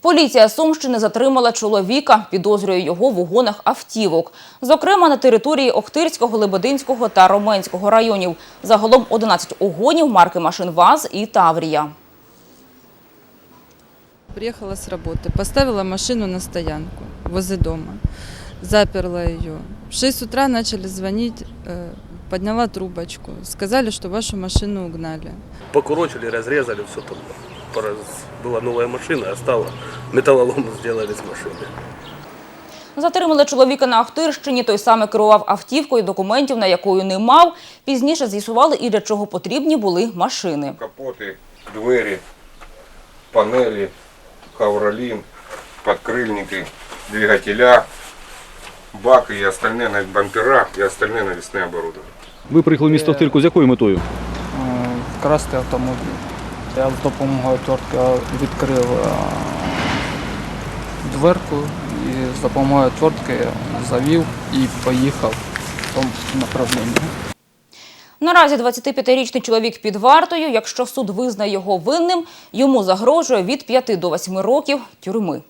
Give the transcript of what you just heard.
Поліція Сумщини затримала чоловіка, підозрює його в угонах автівок. Зокрема, на території Охтирського, Лебединського та Роменського районів. Загалом 11 угонів марки машин ВАЗ і Таврія. Приехала с работы, поставила машину на стоянку возле дома, заперла ее. В 6 утра начали звонить, э, подняла трубочку, сказали, что вашу машину угнали. покурочили, разрезали, все там. Была новая машина, а стало металлолом сделали с машины. Затримали чоловіка на Охтирщині. Той саме керував автівкою, документів на якою не мав. Пізніше з'ясували і для чого потрібні були машини. капоти, двері, панелі, хавролін, подкрильники, двигателя, баки і остальне на бампера і остальне навісне оборудование. Ви приїхали в місто Охтирку з якою метою? е, вкрасти автомобіль. Я з допомогою тортки відкрив е, дверку і з допомогою тортки завів і поїхав в тому направленні. Наразі 25-річний чоловік під вартою. Якщо суд визнає його винним, йому загрожує від 5 до 8 років тюрми.